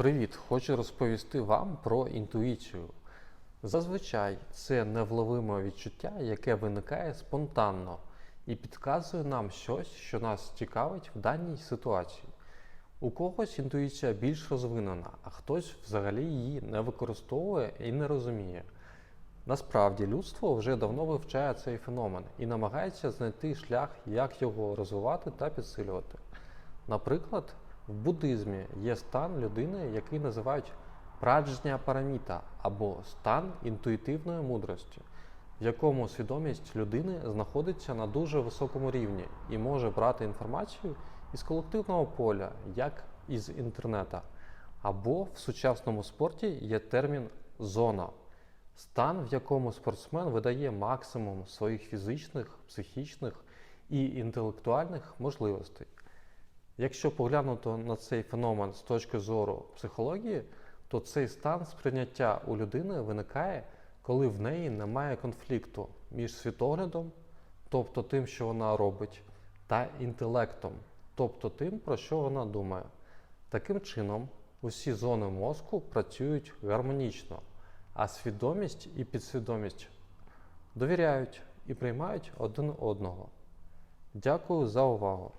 Привіт! Хочу розповісти вам про інтуїцію. Зазвичай це невловиме відчуття, яке виникає спонтанно і підказує нам щось, що нас цікавить в даній ситуації. У когось інтуїція більш розвинена, а хтось взагалі її не використовує і не розуміє. Насправді людство вже давно вивчає цей феномен і намагається знайти шлях, як його розвивати та підсилювати. Наприклад, в буддизмі є стан людини, який називають праджня параміта або стан інтуїтивної мудрості, в якому свідомість людини знаходиться на дуже високому рівні і може брати інформацію із колективного поля, як із інтернета. Або в сучасному спорті є термін зона стан, в якому спортсмен видає максимум своїх фізичних, психічних і інтелектуальних можливостей. Якщо поглянути на цей феномен з точки зору психології, то цей стан сприйняття у людини виникає, коли в неї немає конфлікту між світоглядом, тобто тим, що вона робить, та інтелектом, тобто тим, про що вона думає. Таким чином, усі зони мозку працюють гармонічно, а свідомість і підсвідомість довіряють і приймають один одного. Дякую за увагу!